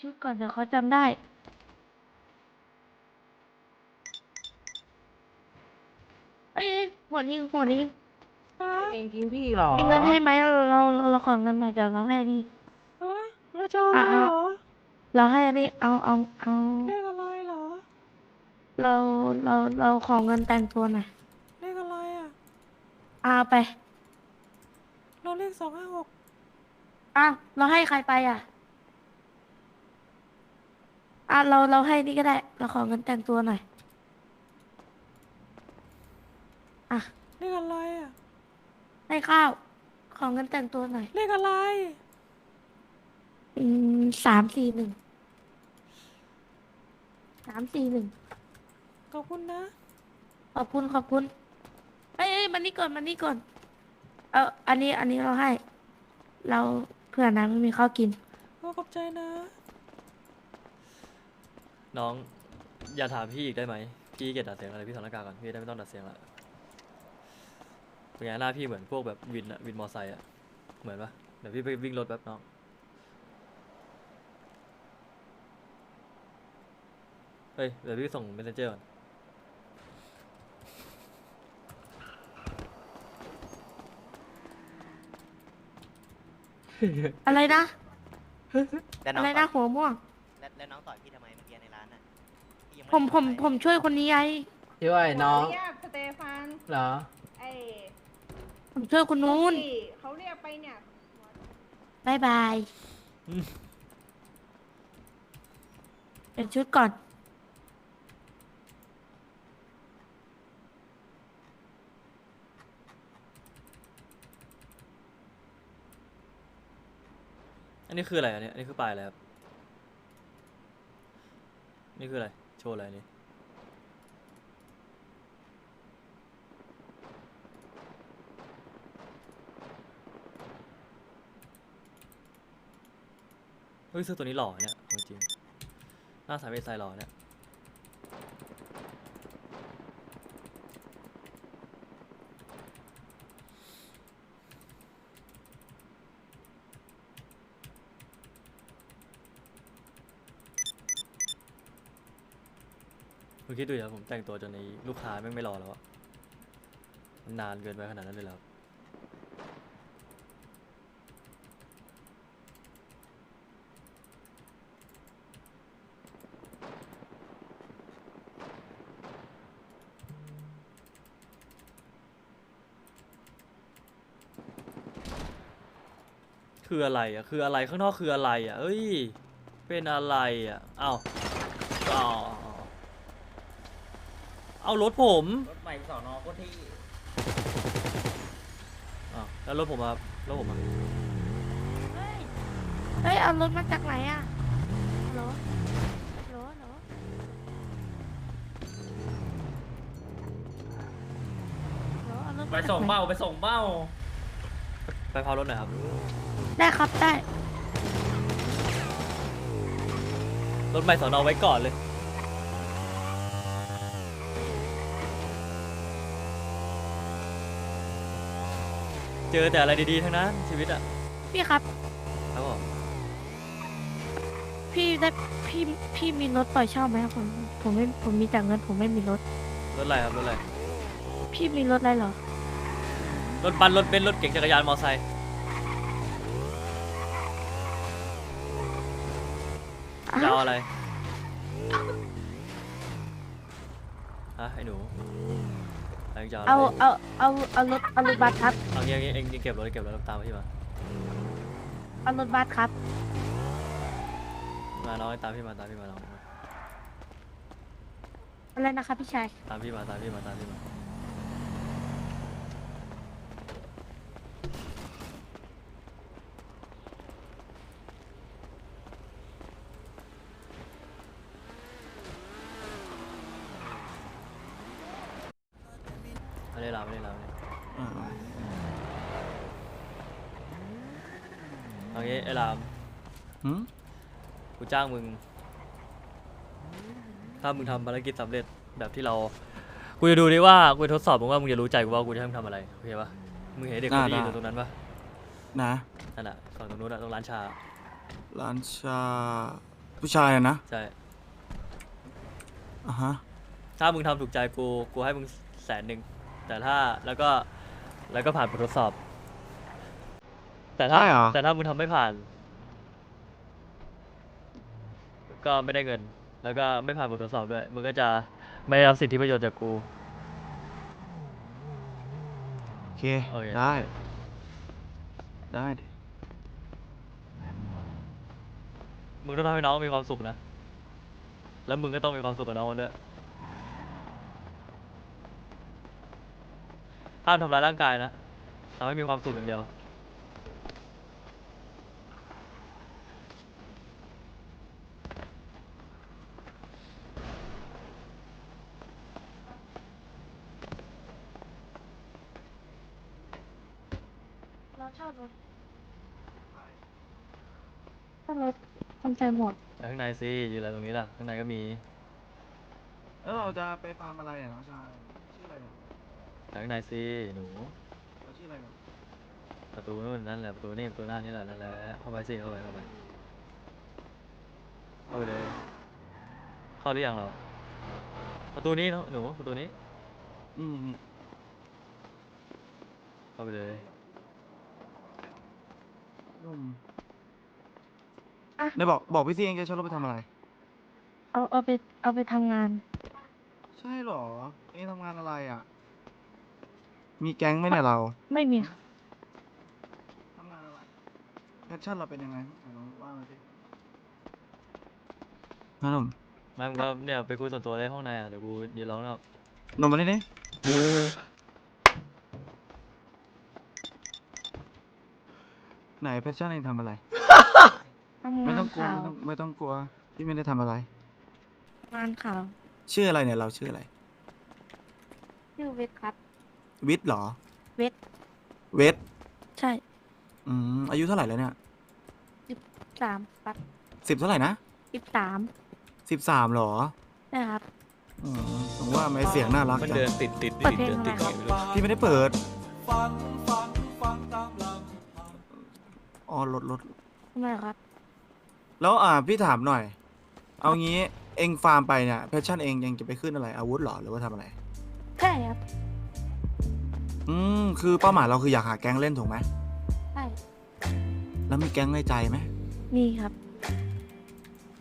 ชุดก่อนเดี๋ยวเขาจำได้ เอ้ยหัวนี้หัวนี้เองทิ้งพี่เหรอมีเงินให้ไหมเราเราเราเราขอเงินหน่อยเดี๋ยวเราให้นี่เฮ้ยเราจะเอาอะไรเหรอ เราให้อันนี้เอาเอาเอาเลขอะไรเหรอ เราเราเราขอเงินแต่งตัวหน่อยเลขอะไรอะ เอาไป เราเลขสองห้าหกอะเราให้ใครไปอะ อะเราเราให้นี่ก็ได้ เราขอเงินแต่งตัวหน่อย อะเลขอะไรอะให้ข้าว ขอเงินแต่งตัวหน่อย เลขอะไร อืมสามสี่หนึ่ง สามสี่หนึ่ง ขอบคุณนะ ขอบคุณขอบคุณเอ้ยเอ้ยมันนี่ก่อนมันนี่ก่อน เอออันนี้อันนี้เราให้ เราเผื่อนะไม่มีข้าวกิน โอ้ขอบใจนะ น้องอย่าถามพี่อีกได้ไหมพี่เกลียดดัดเสียงอะไรพี่ถอดหน้ากากก่อนพี่ได้ไม่ต้องดัดเสียงละเป็นไงหน้าพี่เหมือนพวกแบบวินอะวินมอไซค์อะเหมือนปะเดี๋ยวพี่ไปวิ่งรถแป๊บน้องเฮ้ยเดี๋ยวพี่ส่งเมสเซนเจอร์ก่อนอะไรนะแล้วน้อะองไรต่นะอยหัวม่วงแล้วแล้วน้องต่อยพี่ทำไม ผมผมได้ผมช่วยคนนี้ไง ช่วยน้องเรียกสเตฟานเหรอไอ้ผมช่วยคนนู้นที่เขาเรียกไปเนี่ยบายบาย เป็นชุดก่อน อันนี้คืออะไรอันนี้อันนี้คือปลายอะไรครับนี่คืออะไร โชว์อะไรนี่เฮ้ยเสื้อตัวนี้หล่อเนี่ยเอาจริงหน้าสายเวสไซหล่อเนี่ย คุณคิดดูดิครับผมแต่งตัวจนในลูกค้าแม่งไม่รอแล้วอะมันนานเกินไปขนาดนั้นเลยเหรอครับคืออะไรอะ คืออะไรข้างนอกคืออะไรอะ เอ้ย เป็นอะไรอะ เอ้าอ๋อ เอารถผมรถใหม่สอนอโคตรที่อ้าวแล้วรถผมอะครับรถผมอะเฮ้ย เฮ้ย เอารถมาจากไหนอะฮัลโหลฮัลโหลฮัลโหลฮัลโหลเอารถไปมาจากส่งไหนเบ้าไปส่งเบ้าไปพารถหน่อยครับได้ครับได้ รถใหม่สอนอไว้ก่อนเลย เจอแต่อะไรดีๆทั้งนั้นชีวิตอะพี่ครับ ครับผมพี่ได้พี่พี่มีรถปล่อยเช่าไหมครับผมผมไม่ผมมีแต่เงินผมไม่มีรถ รถอะไรครับรถอะไรพี่มีรถอะไรเหรอ รถบัสรถเบนซ์รถเก๋งจักรยานมอไซค์อ้าวจะเอาอะไรฮะไอ้หนู อะไรจะเอาเอาอะไรเอาเอาเอารถเอารถบัสครับ เอางี้เอางี้เองเก็บรถเก็บรถแล้วตามพี่มาเอารถบัสครับ มาน้องตามพี่มาตามพี่มาน้องอะไรนะครับพี่ชาย ตามพี่มาตามพี่มาตามพี่มาไม่ได้ลาไม่ได้ลาไม่ได้เอางี้ไอ้ราม หืม กู จ้างมึง ถ้ามึงทำภารกิจสำเร็จแบบที่เรา กูจะดูดิว่ากูจะทดสอบมึงว่ามึงจะรู้ใจกูว่ากูจะให้มึงทำอะไรโอเคปะมึงเห็นเด็กคนนี้อยู่ตรงนั้นปะนะนั่นแหละฝั่งตรงนู้นอะตรงร้านชา ร้านชา ผู้ชายอะนะใช่อะฮะถ้ามึงทำถูกใจกูกูให้มึงแสนหนึ่งแต่ถ้าแล้วก็แล้วก็ผ่านบททดสอบ แต่ถ้าใช่เหรอ แต่ถ้ามึงทำไม่ผ่าน ก็ไม่ได้เงิน แล้วก็ไม่ผ่านบททดสอบด้วย มึงก็จะไม่ได้รับสิทธิประโยชน์จากกู โอเค โอเค ได้ ได้ดิมึงต้องทำให้น้องมีความสุขนะ แล้วมึงก็ต้องมีความสุขกับน้องมันด้วยห้ามทำร้ายร่างกายนะทำให้มีความสุขอย่างเดียว เราชอบรถชอบรถคน ใจหมด แต่ข้างในสิอยู่อะไรตรงนี้ล่ะ ข้างในก็มีแล้วเราจะไปฟาร์มอะไรอะน้องชายชื่ออะไรอะแต่ข้างในสิหนู เราชื่ออะไรอะประตูนู่นนั่นแหละประตูนี่ประตูหน้านี่แหละนั่นแหละเข้าไปสิเข้าไปเข้าไปเข้าไปเลยเข้าหรือยังเราประตูนี้เนอะหนูประตูนี้อืมเข้าไปเลยนุ่ม อะได้บอกบอกพี่ซีเองจะชอบรถไปทำอะไร เอาเอาไปเอาไปทำงาน ใช่เหรอ เองทำงานอะไรอะ มีแก๊งไหมเนี่ยเราไม่มีทำงานอะไรแพชชั่นเราเป็นยังไงไหนลองว่ามาสินั่นนมไม่มึงก็เนี่ยไปคุยส่วนตัวในห้องในอะเดี๋ยวกูยืนร้องแล้วนมมานี่นี่ไหนแพชชั่นเองทำอะไร ทำไม่งาต้อนงกลัวข่าวไม่ต้องไม่ต้องกลัวพี่ไม่ได้ทำอะไร งานข่าวชื่ออะไรเนี่ยเราชื่ออะไร ชื่อเวทครับ วิทย์เหรอ เวทเวทใช่อืมอายุเท่าไหร่แล้วเนี่ยสามครับสิบเท่าไหร่นะสิบสามสิบสามหรอใช่ครับ อืมผมว่าไม่เสียงน่ารักมันจังเดินติดติดเปิติดดเพลงเดินติดอะไรไงไม่รู้พี่ไม่ได้เปิดอ๋อรถรถทำไมครับ แล้วอ่าพี่ถามหน่อย เอางี้เองฟาร์มไปเนี่ยแพชชั่นเองยังจะไปขึ้นอะไรอาวุธเหรอหรือว่าทำอะไรใช่ครับอืมคือเป้าหมายเราคืออยากหาแก๊งเล่นถูกไหมใช่แล้วมีแก๊งในใจไหมมีครับ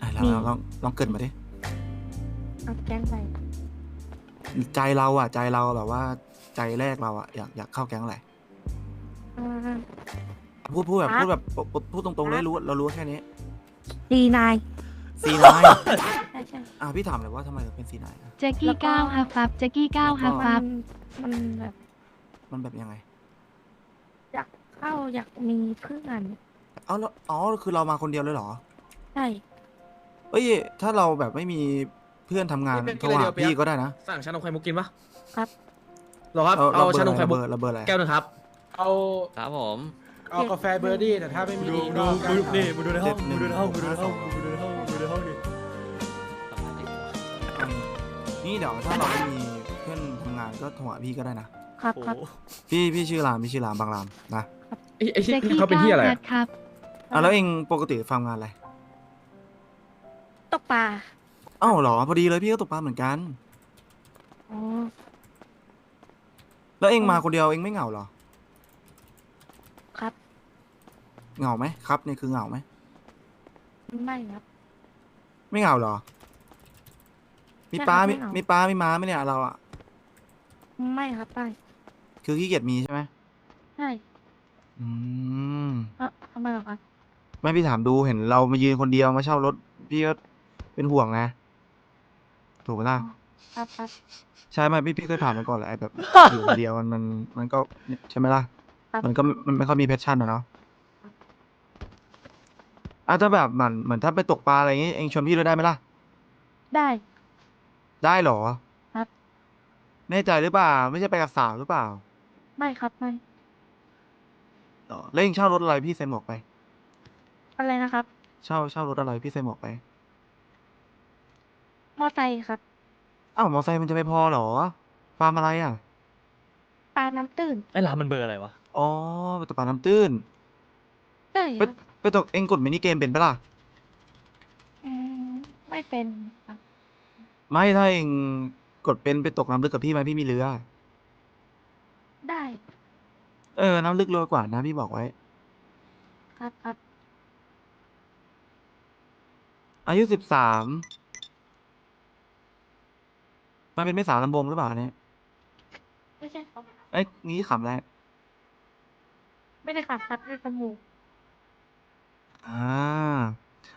อะเรามีลองลองลองเกริดมาดิเอาแก๊งไปใจเราอะ ใจเราแบบว่าใจแรกเราอะอยากอยากเข้าแก๊งอะไรอ่า พูดพูดแบบอะพูดแบบพูดพูดตรงๆเลยรู้เรารู้แค่นี้ ดีนายซีนายใช่ใช่อะพี่ถามเลยว่าทำไมถึงเป็นซีนายนะแจ็กกี้เก้าฮาฟับแจ็กกี้เก้าฮาแล้วก็ฟัมับนมันแบบมันแบบยังไงอยากเข้าอยากมีเพื่อนเอาแล้วอ๋อคือเรามาคนเดียวเลยเหรอใช่เอ้ยถ้าเราแบบไม่มีเพื่อนทำงานนี่เป็นโทรหากินอะไรเดียวเปี๊ยกพี่ก็ได้นะสั่งชานมไข่มุกกินปะครับเหรอครับเราเอาเราเบอชาร์นอะมไรไข่มุกเราเบอร์เราเบอร์อะไรแก้วหนึงครับ เอาครับผม เอากาแฟเบอร์ดี้แต่ถ้าไม่มีดูดีดูก็ดูนี่มึงดูในห้องเจ็ดหมึนึ่งงดูในห้องหมึกงดูในห้าห้องสองมึงดูในห้องมึงดูในห้องดินี่เดี๋ยวถ้าเราไม่มีเพื่อนทำงานก็โทรหาพี่ก็ได้นะ ครับโอ้ครับโหพี่พี่ชื่อรามพี่ชื่อรามบางรามนะไอ้ไอ้ที่แจ็กกี้เขาเป็นเก้าที่อะไรนัอะดครับ อะแล้วเองปกติฟาร์มงานอะไรตกปลาอ้าวเหรอพอดีเลยพี่ก็ตกปลาเหมือนกัน อ๋อแล้วเองมาคนเดียวเองไม่เหงาเหรอ ครับ เหงาไหมครับนี่คือเหงาไหมไม่ครับ ไม่เหงาเหรอ มีไม่ป้าครับมีไม่เหงามี มีป้ามีม้าไหมเนี่ยเราอะไม่ครับไม่คือขี้เกียจมีใช่ไหมใช่อืมเออทำไมเหรอครับไม่พี่ถามดูเห็นเรามายืนคนเดียวมาเช่ารถ พี่ก็เป็นห่วงไงถูกไหมล่ะ ครับครับใช่ไหมพี่พี่เคยผ่านมาก่อนแหละไอ้แบบ อยู่คนเดียวมันมันมันก็ใช่ไหมล่ะ ครับมันก็มันไม่ค่อยมีแพชชั่นอะเนาะ อะถ้าแบบเหมือนเหมือนถ้าไปตกปลาอะไรอย่างงี้เองชวนพี่ด้วยได้ไหมล่ะ ได้ได้เหรอ ครับ แน่ใจหรือเปล่า ไม่ใช่ไปกับสาวหรือเปล่าไม่ครับไม่เหรอแล้วเองเช่ารถอะไรพี่ใส่หมวกไป อะไรนะครับ เช่าเช่ารถอะไรพี่ใส่หมวกไปมอไซค์ครับ อ้าวมอไซค์มันจะไม่พอเหรอฟาร์มอะไรอะ ปลาน้ำตื้นไอ้ร้านมันเบอร์อะไรวะ อ๋อไปตกปลาน้ำตื้นใช่คไปรับ ไปตกเองกดมินิเกมเป็นปะล่ะ อืมไม่เป็นครับไม่ถ้าเองกดเป็นไปตกน้ำลึกกับพี่ไหมพี่มีเรือ ได้เออ น้ำลึกโลกว่านะพี่บอกไว้ ครับครับอายุสิบสามมันเป็นไม่สาวลำบงหรือเปล่าเนี่ยไม่ใช่ครับเอ้ยงี้ขำแรกไม่ได้ขับครับด้วยจมูก อ่า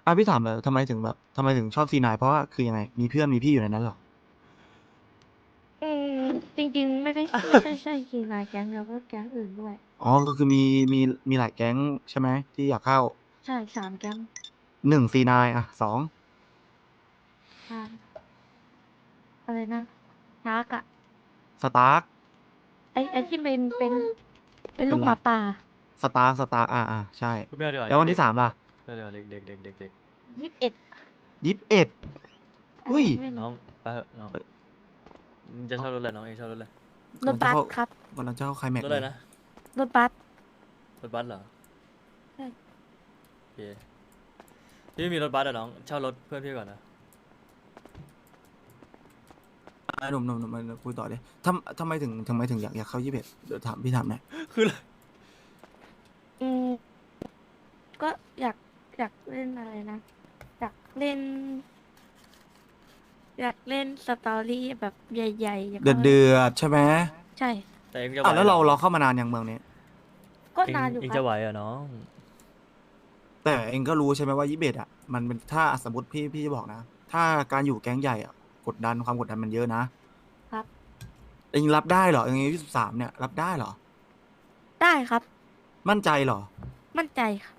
อะพี่ถามเลยทำไมถึงแบบ ทำไมถึงชอบซีนายเพราะว่าคือยังไง มีเพื่อน มีพี่อยู่ในนั้นเหรอ อืม จริง ๆ ไม่ได้ ไม่ใช่ ใช่กีฬาแก๊งเดียว ก็แก๊งอื่นด้วย อ๋อ ก็คือมี มี มีหลายแก๊งใช่ไหม ที่อยากเข้า ใช่สามแก๊งหนึ่งซีนายอะสองใช่อะไรนะชาร์กอะสตาร์คไอไอที่เป็น เป็น เป็นลูกเป็นหไรมาป่า สตาร์คสตาร์คอ่าอ่าใช่ไม่เอาดีกว่าแล้ววันที่สามล่ะไม่เอาดีกว่าเด็กเด็กเด็กเด็กเด็กยี่สิบเอ็ดยี่สิบเอ็ดอุ้ย น้องไปเถอะน้องมึงจะเช่ารถอะไรน้องเองเช่ารถอะไรรถบัสครับวันนั้นเจ้าใครแม็กรถอะไรนะรถบัสรถบัสเหรอใช่โอเคพี่ไม่มีรถบัสอะน้องเช่ารถเพื่อนพี่ก่อนนะอะหนุ่มหนุ่มหนุ่มมาคุยต่อเลยทำทำไมถึงทำไมถึงอยากอยากเข้ายี่สิบเอ็ดเดี๋ยวถามพี่ถามหน่อยคืออะไรอืมก็อยากอยาก เล่นอะไรนะ อยากเล่น อยากเล่นสตอรี่แบบใหญ่ๆย่างเดือดเดือดใช่ไหมใช่ แต่เองจะไหวอะแล้วเราหอเราเข้ามานานอย่างเมืองนี้ ก็เองนานอยู่เองคจะรับไหวอะน้อง แต่เองก็รู้ใช่ไหมว่ายี่สิบเอ็ดอะมันเป็นถ้าสมมติพี่พี่จะบอกนะ ถ้าการอยู่แก๊งใหญ่อะกดดันความกดดันมันเยอะนะครับ เองรับได้เหรอเองอายุสิบสามเนี่ยรับได้เหรอ ได้ครับ มั่นใจเหรอ มั่นใจครับ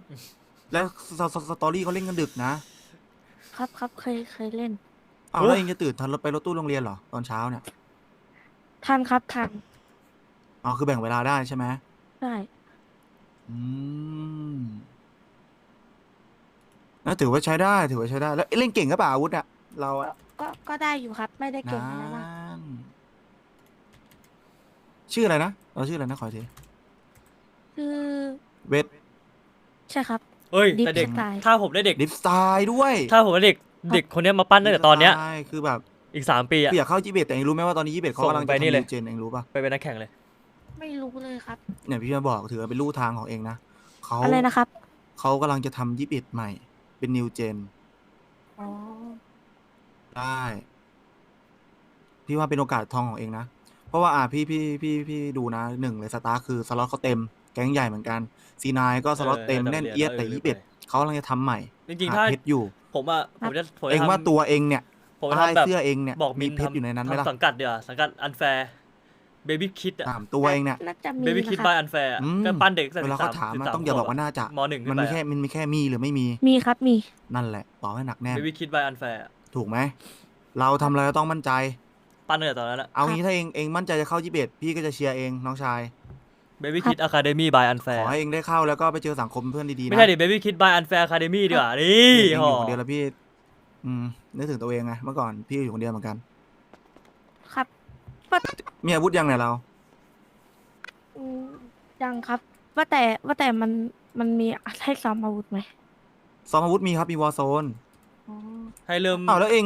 แล้วสสสตอรี่เขาเล่นกันดึกนะครับครับเคยเคยเล่นอ้าวแล้วเองจะตื่นทันรถไปรถตู้โรงเรียนเหรอตอนเช้าเนี่ยทันครับทันอ๋อคือแบ่งเวลาได้ใช่ไหมได้อืมน่าถือว่าใช้ได้ถือว่าใช้ได้ แล้วเล่นเก่งก็เปล่าอาวุธอะเราอะก็ก็ได้อยู่ครับ ไม่ได้เก่งนั่อะไรมากนชื่ออะไรนะเราชื่ออะไรนะขออีกทีคือเวท ใช่ครับ เอ้ย Deep แต่เด็ก Style ถ้าผมได้เด็กดิฟสไตล์ด้วยถ้าผมได้เด็กเด็กคนเนี้ยมาปั้นตั้งแต่ตอนเนี้ยใช่คือแบบอีกสามปีอะพี่อยากเข้ายี่สิบเอ็ดแต่เองรู้ไหมว่าตอนนี้ยี่สิบเอ็ดเขาส่งกำลังไปจะนี่ทำเลย นิวเจนเองรู้ป่ะไปเป็นนักแข่งเลย ไม่รู้เลยครับ เนี่ยพี่มาบอกถือว่าเป็นลู่ทางของเองนะเขาอะไรนะครับ เขากำลังจะทำยี่สิบเอ็ดใหม่ เป็นนิวเจนอ๋อ ได้พี่ว่าเป็นโอกาสทองของเองนะ เพราะว่าอ่าพี่พี่พี่พี่ดูนะหนึ่งเลยสตาร์คือสล็อตเขาเต็ม แก๊งใหญ่เหมือนกันซีนายก็สล็อตเต็มเออแน่นแต่เอียดเออแต่ลืมยี่สิบเอ็ดไปเขากำลังจะทำใหม่จริงๆหาถ้าเพชรอยู่ ผมอะผมจะผมจะเองว่าทำตัวเองเนี่ยผมจะใต้ทำแบบเสื้อเองเนี่ยบอกมีมินเพชรอยู่ในนั้นไหมล่ะทำสังกัดเดี๋ยวาสังกัดอันแฟร์เบบี้คิดอะถามตัวเองเนี่ยน่าจะมีเบบี้คิดนะคบารัยบอันแฟร์อืมก็ปั้นเด็กตั้งเวแต่ลาเขาถามอะต้องอย่าบอกว่าน่าจะมหนึ่งมันมีแค่มันมีแค่มีหรือไม่มีมีครับมีนั่นแหละต่อให้หนักแน่นเบบี้คิดบายอันแฟร์ถูกไหมเราทำอะไรก็ต้องมั่นใจ ปั้นตั้งแต่ตอนนั้นอะเอางี้ถ้าเองเองมั่นใจจะเข้ายี่สิบเอ็ดพี่ก็จะเชียร์เองน้องชาย เบบี้คิดอะคาเดมี่บายอันแฟขร์อให้เองได้เข้าแล้วก็ไปเจอสังคมเพื่อนดีๆนะไม่ใช่ดิเบบี้คิดบายอันแฟร์คาเดมี่ดีกว่านี่เองหออยู่คนเดียวแล้วพี่อืมนึกถึงตัวเองไงเมื่อก่อนพี่อยู่คนเดียวเหมือนกัน ครับมีอาวุธยังเนี่ยเรา อืมยังครับ ว่าแต่ว่าแต่มันมันมีให้ซ้อมอาวุธไหมซ้อมอาวุธมีครับมีวอร์โซนอ๋อให้เริ่มอ้าวแล้วเอง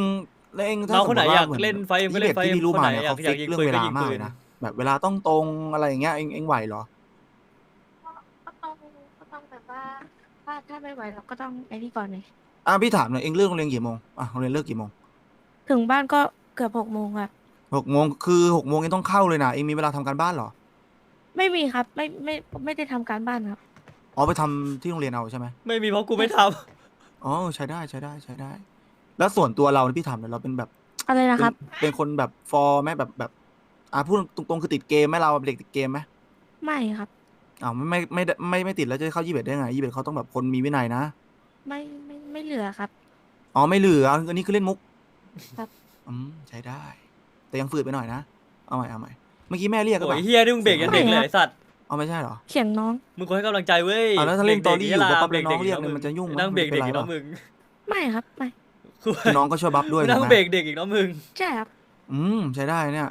แล้วเองถ้าน้องคนไหนสมมุติอยากว่มืเล่นไฟเอ็มก็เล่นไฟเอ็มที่รู้คนมาไหนเนี่ยอยากเขาอยาฟิกกยิงเรื่องปืนเวก็ลายิงมากปืเลนยนะ แบบเวลาต้องตรงอะไรอย่างเงี้ยเองเองไหวเหรอ ก็ต้องก็ต้องแบบว่าถ้าถ้าไม่ไหวเราก็ต้องไอ้นี่ก่อนเลยอะพี่ถามหน่อยเองเลิกโรงเรียนกี่โมงอะโรงเรียนเลิกกี่โมงถึงบ้านก็เกือบหกโมงครับหกโมงคือหกโมงเองต้องเข้าเลยนะเองมีเวลาทำการบ้านเหรอไม่มีครับ ไม่ไม่ไม่ได้ทำการบ้านครับ อ๋อไปทำที่โรงเรียนเอาใช่ไหมไม่มีเพราะกูไม่ทอ๋อใช้ได้ใช้ได้ใช้ได้ แล้วส่วนตัวเราเนี่ยพี่ถามหน่อยเราเป็นแบบอะไรนะเป็ครับนเป็นคนแบบฟอร์ไหมแบบแบบ อะพูดตรงๆคือติดเกมไหมเราเป็นเด็กติดเกมไหมไม่ครับอ้าวไม่ไม่ไม่ไม่ไม่ติดแล้วจะเข้ายี่สิบเอ็ดได้ไงยี่สิบเอ็ดเขาต้องแบบคนมีวินัยนะไม่ไม่ไม่เหลือครับ อ๋อไม่เหลืออันนี้คือเล่นมุกครับ อืมใช้ได้ แต่ยังฝืดไปหน่อยนะเอาใหม่เอาใหม่เมื่อกี้แม่เรียกำก็โอ้ปยล่าเฮียนี่มึงเบรกยันเด็กเลยไอ้สัตว์เอาไม่ใช่เหรอ เสียงน้องมึงควรให้กำลังใจเว้ยอะแล้วถ้าเล่นตอรี่อยู่ด็กๆปั๊บเบรกน้องด็เรียกๆเนี่ยมันจะยุ่งนั่งเบรกเด็กไม่อีกเป็นไรน้องมึงไม่ครับไม่คือน้องก็ช่วยบัฟด้วยนั่ถูงกไหเบรมกเด็กอีกน้องมึง ใช่ครับ อืมใช้ได้เนี่ย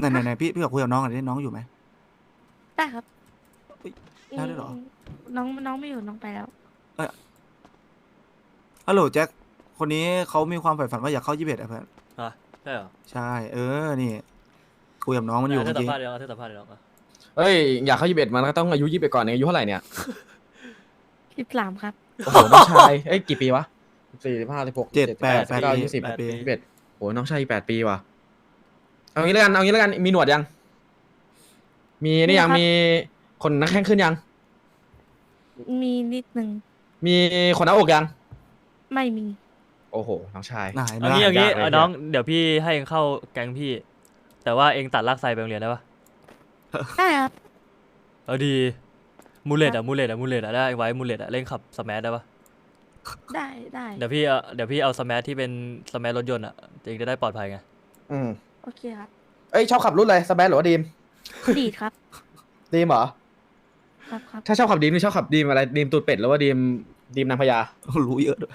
ไหนไหนไหนพี่พี่ขอคุยกับน้องหน่อยดิน้องอยู่ไหม ได้ครับเฮ้ยได้ด้วยเหรอ มน้องน้องไม่อยู่น้องไปแล้ว ฮัลโหลแจ็คขคนนี้เขามีความใฝ่ฝันว่าอยากเข้ายี่สิบเอ็ดอะเพื่อนอะใช่เหรอใช่ เออนี่คุยกับน้องมันอยู่เาเมื่เธออสัมกี้ภาษณ์เดี๋ยวเอาเธอสัมภาษณ์เดี๋ยวเอาเอ้ยอยากเข้ายี่สิบเอ็ดมันก็ต้องอายุยี่สิบเอ็ดก่อนเนี่ยอายุเท่าไหร่เนี่ยสิบสามครับ โอ้โหน้องชายเอ้ยกี่ปีวะสี่สิบห้าสิบหกเจ็ดแปดแปดเก้ายี่สิบแปดปี ยี่สิบเอ็ดโอ้น้องชายอีกแปดปีว่ะ เอางี้แล้วกันเอางี้แล้วกันมีหนวดยัง มีนี่ยังมีครับมีขนนักแข้งขึ้นยัง มีนิดนึงมีขนหน้าอกยัง ไม่มี โอ้โหน้องชายไหนเอาไม่งี้ได้เอางี้ยากเลยเอาน้องเดี๋ยวพี่ให้เองเข้าแก๊งพี่ แต่ว่าเองตัดลากไซไปโรงเรียนได้ปะได้ครับเอาดีมูเลตอะมูเลตอะมูเลตอะได้ไว้มูเลตอะเล่นขับสมาร์ทได้ปะได้ได้เดี๋ยวพี่เอาเดี๋ยวพี่เอาสมาร์ทที่เป็นสมาร์ทรถยนต์อะเองจะได้ปลอดภัยไงอืม โอเคครับ เอ้ยชอบขับรุ่นอะไรสแปซหรือว่าดีมดีดครับ ดีมเหรอ ครับครับถ้าชอบขับดีมนี่ชอบขับดีมอะไรดีมตูดเป็ดหรือว่าดีมดีมนางพญารู้เยอะด้วย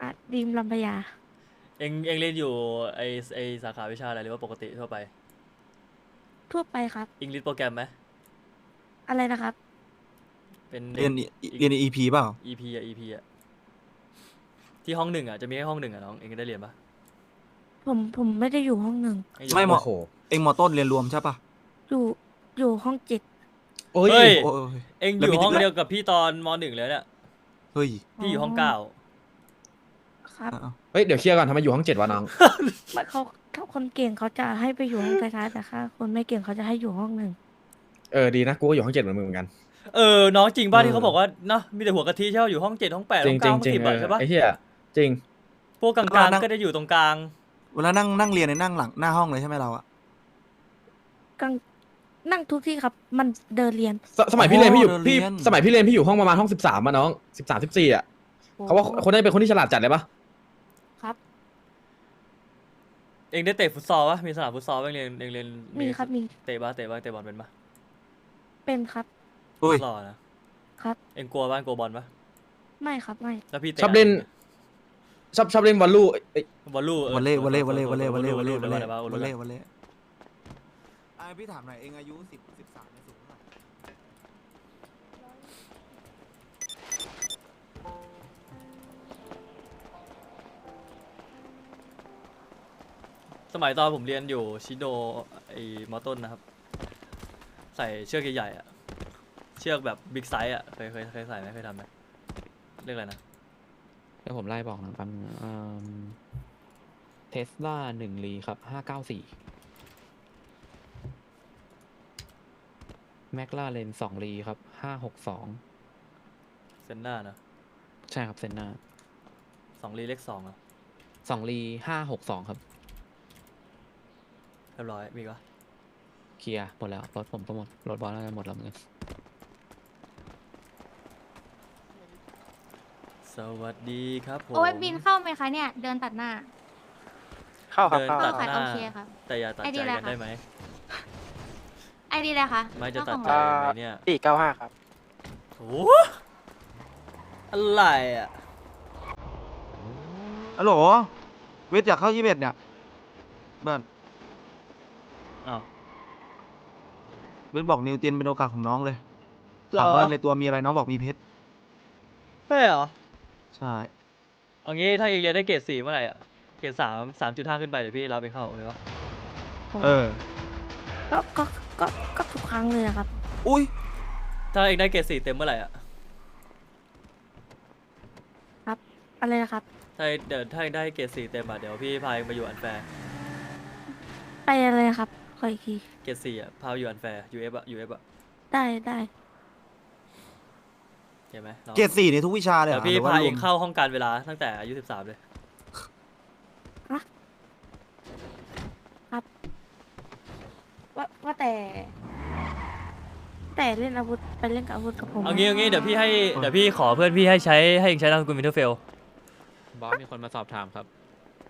อะดีมลำพญาเองเองเรียนอยู่ไอไอสาขาวิชาอะไรหรือว่าปกติทั่วไปทั่วไปครับ อังกฤษโปรแกรมไหมอะไรนะครับ เป็นเรียนเรียนอีพีเปล่า EP อะ EP อะที่ห้องหนึ่งอะจะมีแค่ห้องหนึ่งอะน้องเองได้เรียนปะ ผมผมไม่ได้อยู่ห้องหนึ่งให้อยู่ไม่เหมาะโอ้โหเอ็งมอต้นเรียนรวมใช่ปะอยู่อยู่ห้องเจ็ดโอ้ยเฮ้ย โอ้ย เองอแล้วยู่มี ห้องที่เดียวกับพี่ตอนมหนึ่งเลยเนี่ย เฮ้ยพี่อยู่ห้องเก้าครับเอาเฮ้ยเดี๋ยวเคลียร์ก่อนทำไมอยู่ห้องเจ็ดวะน้อง ไม่เขาถ้าคนเก่งเขาจะให้ไปอยู่ห้องท้ายๆแต่ถ้าคนไม่เก่งเขาจะให้อยู่ห้องหนึ่ง เออดีนะกูก็อยู่ห้องเจ็ดเหมือนมึงเหมือนกันเออ น้องจริงป่ะเออที่เขาบอกว่าเนาะมีแต่หัวกะทิใช่ป่ะอยู่ห้องเจ็ดห้องแปดจห้ริองงจริเก้างห้องจริงสิบเออะอใช่ป่ะไอ้เหี้ยจริง พวกกลางๆก็จะอยู่ตรงกลาง เวลานั่งนั่งเรียนในยนั่งหลังหน้าห้องเลยใช่ไหมเราอะกลางนั่งทุกที่ครับ มันเดินเรียนสสมัยพี่เรียนพี่อยู่โอ้พี่เรียนสมัยพี่เรียนพี่อยู่ห้องประมาณห้องสิบสามอะน้องสิบสามสิบสี่อะเขาว่าคนได้เป็นคนที่ฉลาดจัดเลยปะครับ เองได้เตะฟุตซอลปะมีสนามฟุตซอลบ้างเรียนเองเรียนมีครับมีเตะบ้างเตะบ้างเตะบอลเป็นปะเป็นครับเฮ้ย ฟุตซอลนะครับ เองกลัวบ้านกลัวบอลปะไม่ครับไม่แล้วพี่เตะชอบเล่น ชอบชอบเล่นวอลลุ่เอ้ยบอลลูเออวันเล่วันเล่วันเล่ออวันเล่วันเล่วันเล่รู้วันรู้เล่รู้รู้วันรู้เล่วันเล่ไอะพี่ถามหน่อยเอ็งอายุสิบสิบสามเนี่ยสูงเท่าไหร่สมัยตอนผมเรียนอยู่ชิโดไอ้มอต้นนะครับ ใส่เชือกใหญ่ๆอะเชือกแบบบิ๊กไซส์อะเคยเคยเคยใส่ไหมเคยทำไหมเรียกอะไรนะ เดี๋ยวผมไล่บอกนะครับเทสลาหนึ่งลีครับห้าเก้าสี่แมคลาเรนสองลีครับห้าหกสองเซนหน้านะใช่ครับเซนนาสองลีเลขสองอะสองลีห้าหกสองครับ เรียบร้อยมีอีกปะเคลียร์หมดแล้ว รถผมก็หมด รถบอลน่าจะหมดแล้วเหมือนกัน สวัสดีครับผมโอ้ยบินเข้าไหมคะเนี่ย เดินตัดหน้า เข้าครับเดินเข้าตัดค่ะหน้าโอเคครับแต่อย่าตัดไอ้ใจนี่อะไรกันคะได้ไหมไอดีเลยค่ะไม่จะตัดของใจเราไหมเนี่ยสี่เก้าห้าครับโอ้โหอะไรอะฮัลโหลเวทอยากเข้ายี่สิบเอ็ดเนี่ยเบิร์นอ้าวเวทบอกนิวเตียนเป็นโอกาสของน้องเลยถามว่าในตัวมีอะไรน้องบอกมีเพชรใช่เหรอ ใช่เอางี้ถ้าเองเรียนได้เกรดสี่เมื่อไหร่อะเกรดสามสามจุดห้าขึ้นไปเดี๋ยวพี่รับไปเข้าโอเคปะเออ ก็ก็ก็ก็ทุกครั้งเลยอะครับ อุ้ยถ้าเองได้เกรดสี่เต็มเมื่อไหร่อะอะไรนะครับ ถ้าเดี๋ยวถ้าเองได้เกรดสี่เต็มอะเดี๋ยวพี่พาเองมาอยู่อันแฟร์ไปอะไรครับขออีกทีเกรดสี่อะพาไปอยู่อันแฟร์ยูเอฟอะยูเอฟอะได้ได้ เห็นไหมน้องเกรดสี่ในทุกวิชาเลยเหรเดี๋ยวพี่อหรือว่พารเอวงมเข้าห้องการเวลาตั้งแต่อายุสิบสามเลยว่าว่าแต่ แต่เล่นอาวุธไปเล่นกับอาวุธกับผมเอางี้เอางี้เดี๋ยวพี่ให้เดี๋ยวพี่ขอเพื่อนพี่ให้ใช้ให้เองใช้นามสกุลวินเทอร์เฟลบอสมีคนมาสอบถามครับ